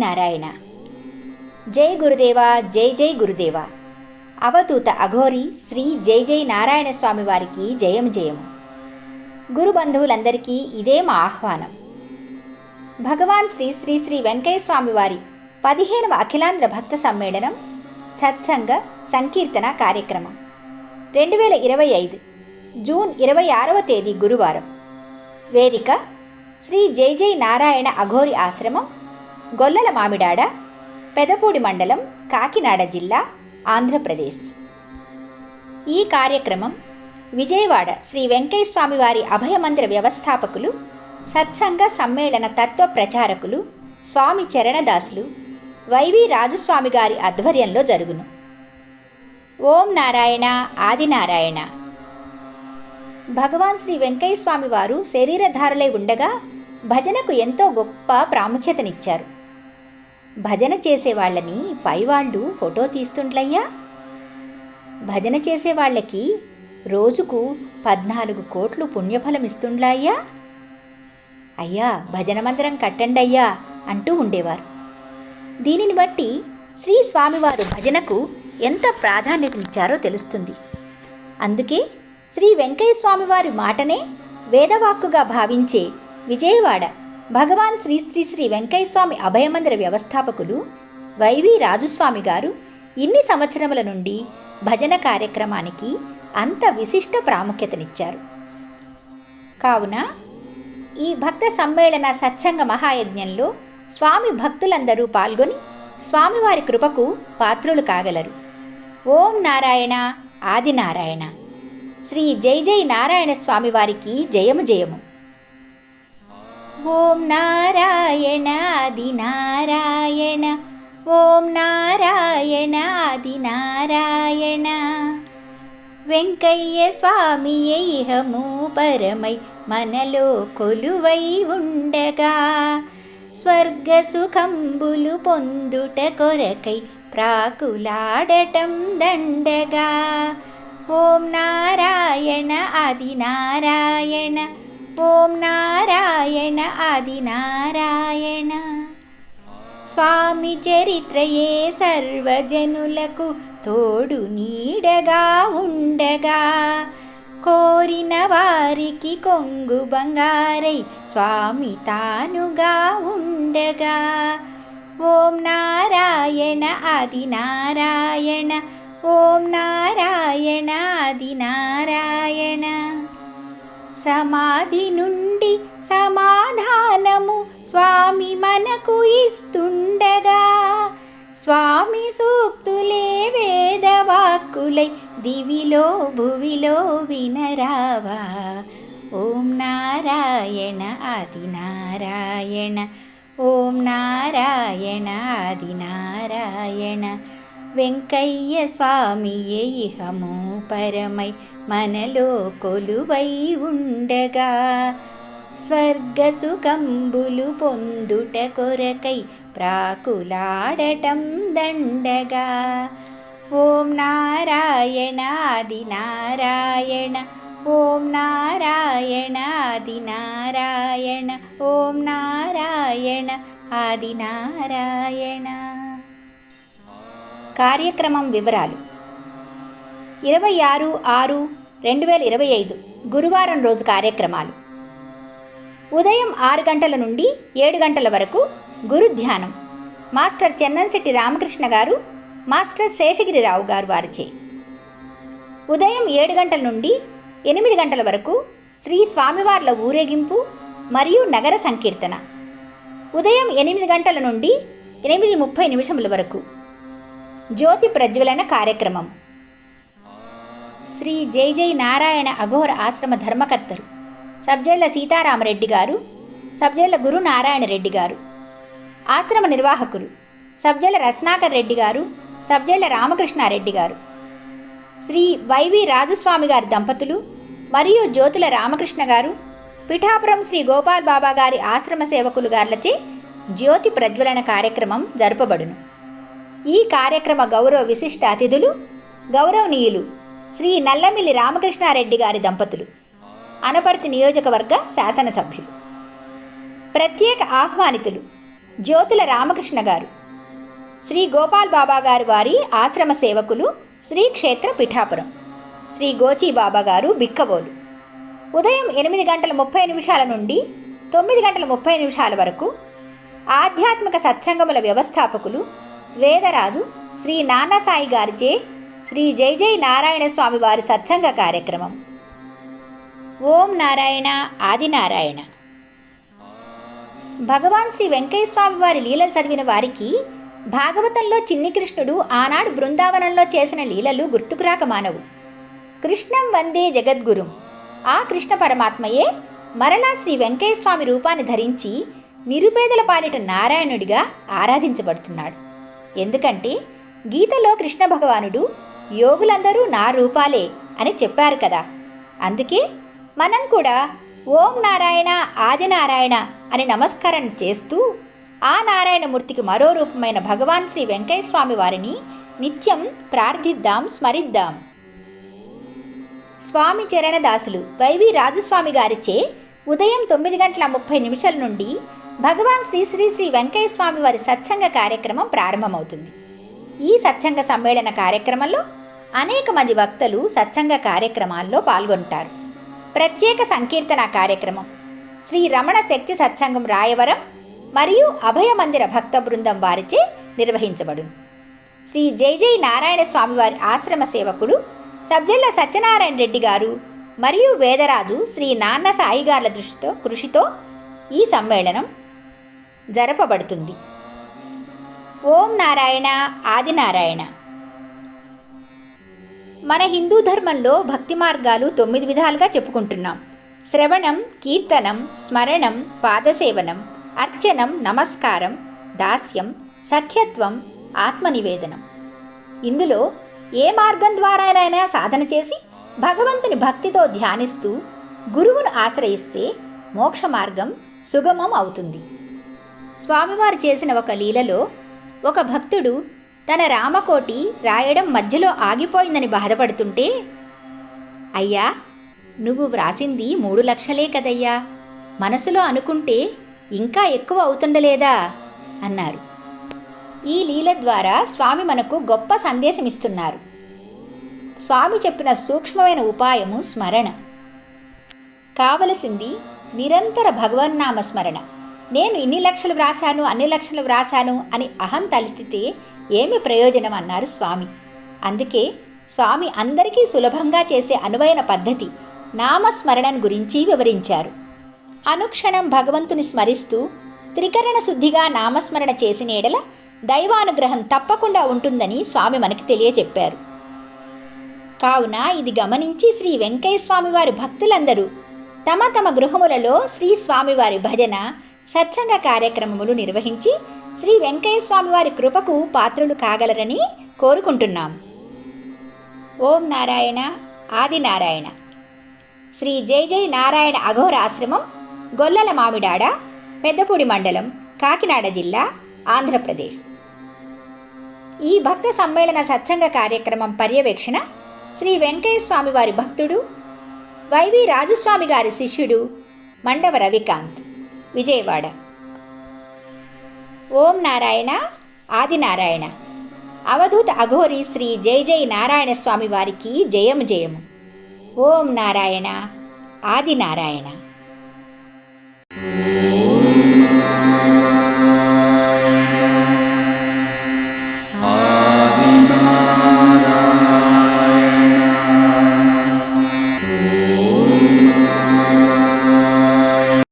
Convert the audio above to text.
నారాయణ జై గురుదేవ జై జై గురుదేవ అవధూత అఘోరి శ్రీ జై జై నారాయణ స్వామి వారికి జయం జయము గురు బంధువులందరికీ ఇదే మా ఆహ్వానం భగవాన్ శ్రీ శ్రీ శ్రీ వెంకయ్య స్వామి వారి పదిహేనవ అఖిలాంధ్ర భక్త సమ్మేళనం సత్సంగ సంకీర్తన కార్యక్రమం రెండు వేల ఇరవై ఐదు జూన్ ఇరవై ఆరవ తేదీ గురువారం వేదిక శ్రీ జై జై నారాయణ అఘోరి ఆశ్రమం గొల్లల మామిడాడ పెదపూడి మండలం కాకినాడ జిల్లా ఆంధ్రప్రదేశ్. ఈ కార్యక్రమం విజయవాడ శ్రీ వెంకయ్య వారి అభయమందిర వ్యవస్థాపకులు సత్సంగ సమ్మేళన తత్వ ప్రచారకులు స్వామి చరణదాసులు వైవి రాజస్వామి గారి ఆధ్వర్యంలో జరుగును. ఓం నారాయణ ఆదినారాయణ భగవాన్ శ్రీ వెంకయ్య స్వామి వారు శరీరధారులై ఉండగా భజనకు ఎంతో గొప్ప ప్రాముఖ్యతనిచ్చారు. భజన చేసేవాళ్ళని పైవాళ్ళు ఫోటో తీస్తుంట్లయ్యా భజన చేసేవాళ్ళకి రోజుకు పద్నాలుగు కోట్లు పుణ్యఫలం ఇస్తుండ్లయ్యా? అయ్యా భజన మందిరం కట్టండి అయ్యా అంటూ ఉండేవారు. దీనిని బట్టి శ్రీ స్వామివారు భజనకు ఎంత ప్రాధాన్యతనిచ్చారో తెలుస్తుంది. అందుకే శ్రీ వెంకయ్య స్వామివారి మాటనే వేదవాక్కుగా భావించే విజయవాడ భగవాన్ శ్రీ శ్రీ శ్రీ వెంకయ్యస్వామి అభయమందిర వ్యవస్థాపకులు వైవి రాజుస్వామి గారు ఇన్ని సంవత్సరముల నుండి భజన కార్యక్రమానికి అంత విశిష్ట ప్రాముఖ్యతనిచ్చారు. కావున ఈ భక్త సమ్మేళన సత్సంగ మహాయజ్ఞంలో స్వామి భక్తులందరూ పాల్గొని స్వామివారి కృపకు పాత్రులు కాగలరు. ఓం నారాయణ ఆదినారాయణ శ్రీ జై జై నారాయణ స్వామి వారికి జయము జయము. ఓం నారాయణ ఆది నారాయణ ఓం నారాయణ ఆది నారాయణ వెంకయ్య స్వామి ఇహము పరమై మనలో కొలువై ఉండగా. స్వర్గ సుఖంబులు పొందుట కొరకై ప్రాకులాడటం దండగా. ఓం నారాయణ ఆది నారాయణ ఓం నారాయణ ఆది నారాయణ స్వామి చరిత్రయే సర్వజనులకు తోడు నీడగా ఉండగా. కోరిన వారికి కొంగు బంగారై స్వామి తానుగా ఉండగా. ఓం నారాయణ ఆది నారాయణ ఓం నారాయణ ఆది నారాయణ సమాధి నుండి సమాధానము స్వామి మనకు ఇస్తుండగా. స్వామి సూక్తులే వేదవాక్కులై దివిలో భువిలో వినరావా. ఓం నారాయణ ఆది నారాయణ ఓం నారాయణ ఆది నారాయణ వెంకయ్య స్వామియే ఇహము పరమై మనలో కొలువై ఉండగా. స్వర్గసుఖంబులు పొందుట కొరకై ప్రాకులాడటం దండగా. ఓం నారాయణ ఆది నారాయణ ఓం నారాయణ ఆది నారాయణ ఓం నారాయణ ఆది నారాయణ. కార్యక్రమం వివరాలు. ఇరవై ఆరు ఆరు రెండు వేల ఇరవై ఐదు గురువారం రోజు కార్యక్రమాలు. ఉదయం ఆరు గంటల నుండి ఏడు గంటల వరకు గురు ధ్యానం. మాస్టర్ చెన్నంశెట్టి రామకృష్ణ గారు మాస్టర్ శేషగిరిరావు గారు వారిచే. ఉదయం ఏడు గంటల నుండి ఎనిమిది గంటల వరకు శ్రీ స్వామివార్ల ఊరేగింపు మరియు నగర సంకీర్తన. ఉదయం ఎనిమిది గంటల నుండి ఎనిమిది ముప్పై నిమిషముల వరకు జ్యోతి ప్రజ్వలన కార్యక్రమం. శ్రీ జై జై నారాయణ అఘోర ఆశ్రమ ధర్మకర్తలు సబ్జెళ్ళ సీతారామరెడ్డి గారు సబ్జైల గురు నారాయణ రెడ్డి గారు ఆశ్రమ నిర్వాహకులు సబ్జెళ్ళ రత్నాకర్ రెడ్డి గారు సబ్జైల రామకృష్ణారెడ్డి గారు శ్రీ వైవి రాజస్వామి గారి దంపతులు మరియు జ్యోతుల రామకృష్ణ గారు పిఠాపురం శ్రీ గోపాల్ బాబా గారి ఆశ్రమ సేవకులు గార్లచే జ్యోతి ప్రజ్వలన కార్యక్రమం జరుపబడును. ఈ కార్యక్రమ గౌరవ విశిష్ట అతిథులు గౌరవనీయులు శ్రీ నల్లమిల్లి రామకృష్ణారెడ్డి గారి దంపతులు అనపర్తి నియోజకవర్గ శాసనసభ్యులు ప్రత్యేక ఆహ్వానితులు జ్యోతుల రామకృష్ణ గారు శ్రీ గోపాల్ బాబా గారు వారి ఆశ్రమ సేవకులు శ్రీ క్షేత్ర పిఠాపురం శ్రీ గోచి బాబా గారు బిక్కబోలు ఉదయం ఎనిమిది గంటల ముప్పై నిమిషాల నుండి తొమ్మిది గంటల ముప్పై నిమిషాల వరకు ఆధ్యాత్మిక సత్సంగముల వ్యవస్థాపకులు వేదరాజు శ్రీ నాన్నసాయి గారిచే శ్రీ జై జై నారాయణ స్వామి వారి సత్సంగ కార్యక్రమం. ఓం నారాయణ ఆదినారాయణ భగవాన్ శ్రీ వెంకయ్య స్వామి వారి లీలలు చదివిన వారికి భాగవతంలో చిన్ని కృష్ణుడు ఆనాడు బృందావనంలో చేసిన లీలలు గుర్తుకురాక మానవు. కృష్ణం వందే జగద్గురుం. ఆ కృష్ణ పరమాత్మయే మరలా శ్రీ వెంకయ్య స్వామి రూపాన్ని ధరించి నిరుపేదల పాలిట నారాయణుడిగా ఆరాధించబడుతున్నాడు. ఎందుకంటే గీతలో కృష్ణ భగవానుడు యోగులందరూ నా రూపాలే అని చెప్పారు కదా. అందుకే మనం కూడా ఓం నారాయణ ఆదినారాయణ అని నమస్కారం చేస్తూ ఆ నారాయణమూర్తికి మరో రూపమైన భగవాన్ శ్రీ వెంకయ్యస్వామి వారిని నిత్యం ప్రార్థిద్దాం స్మరిద్దాం. స్వామి చరణదాసులు వైవి రాజస్వామి గారిచే ఉదయం తొమ్మిది గంటల ముప్పై నిమిషాల నుండి భగవాన్ శ్రీ శ్రీ శ్రీ వెంకయ్య స్వామి వారి సత్సంగ కార్యక్రమం ప్రారంభమవుతుంది. ఈ సత్సంగ సమ్మేళన కార్యక్రమంలో అనేక మంది వక్తలు సత్సంగ కార్యక్రమాల్లో పాల్గొంటారు. ప్రత్యేక సంకీర్తన కార్యక్రమం శ్రీ రమణ శక్తి సత్సంగం రాయవరం మరియు అభయ మందిర భక్త బృందం వారిచే నిర్వహించబడును శ్రీ జై జై నారాయణ స్వామివారి ఆశ్రమ సేవకుడు సబ్జెల్ల సత్యనారాయణ రెడ్డి గారు మరియు వేదరాజు శ్రీ నాన్న సాయిగార్ల దృష్టితో కృషితో ఈ సమ్మేళనం జరపబడుతుంది. ఓం నారాయణ ఆదినారాయణ మన హిందూ ధర్మంలో భక్తి మార్గాలు తొమ్మిది విధాలుగా చెప్పుకుంటున్నాం. శ్రవణం కీర్తనం స్మరణం పాదసేవనం అర్చనం నమస్కారం దాస్యం సఖ్యత్వం ఆత్మనివేదనం. ఇందులో ఏ మార్గం ద్వారానైనా సాధన చేసి భగవంతుని భక్తితో ధ్యానిస్తూ గురువును ఆశ్రయిస్తే మోక్ష మార్గం సుగమం అవుతుంది. స్వామివారు చేసిన ఒక లీలలో ఒక భక్తుడు తన రామకోటి రాయడం మధ్యలో ఆగిపోయిందని బాధపడుతుంటే అయ్యా నువ్వు వ్రాసింది మూడు లక్షలే కదయ్యా. మనసులో అనుకుంటే ఇంకా ఎక్కువ అవుతుండలేదా? అన్నారు. ఈ లీల ద్వారా స్వామి మనకు గొప్ప సందేశం ఇస్తున్నారు స్వామి చెప్పిన సూక్ష్మమైన ఉపాయము స్మరణ. కావలసింది నిరంతర భగవన్నామ స్మరణ. నేను ఇన్ని లక్షలు వ్రాశాను అన్ని లక్షలు వ్రాశాను అని అహం తలెత్తితే ఏమి ప్రయోజనం అన్నారు స్వామి. అందుకే స్వామి అందరికీ సులభంగా చేసే అనువైన పద్ధతి నామస్మరణను గురించి వివరించారు. అనుక్షణం భగవంతుని స్మరిస్తూ త్రికరణ శుద్ధిగా నామస్మరణ చేసిన ఎడల దైవానుగ్రహం తప్పకుండా ఉంటుందని స్వామి మనకి తెలియచెప్పారు. కావున ఇది గమనించి శ్రీ వెంకయ్య స్వామివారి భక్తులందరూ తమ తమ గృహములలో శ్రీ స్వామివారి భజన సత్సంగ కార్యక్రమములు నిర్వహించి శ్రీ వెంకయ్య స్వామివారి కృపకు పాత్రులు కాగలరని కోరుకుంటున్నాం. ఓం నారాయణ ఆది నారాయణ. శ్రీ జై జై నారాయణ అఘోర ఆశ్రమం గొల్లల మామిడాడ పెద్దపూడి మండలం కాకినాడ జిల్లా ఆంధ్రప్రదేశ్. ఈ భక్త సమ్మేళన సత్సంగ కార్యక్రమం పర్యవేక్షణ శ్రీ వెంకయ్య స్వామి వారి భక్తుడు వైవి రాజస్వామి గారి శిష్యుడు మండవ రవికాంత్. విజయవాడ. ఓం నారాయణ ఆదినారాయణ అవధూత అఘోరి శ్రీ జై జై నారాయణ స్వామి వారికి జయము జయము. ఓం నారాయణ ఆది నారాయణ.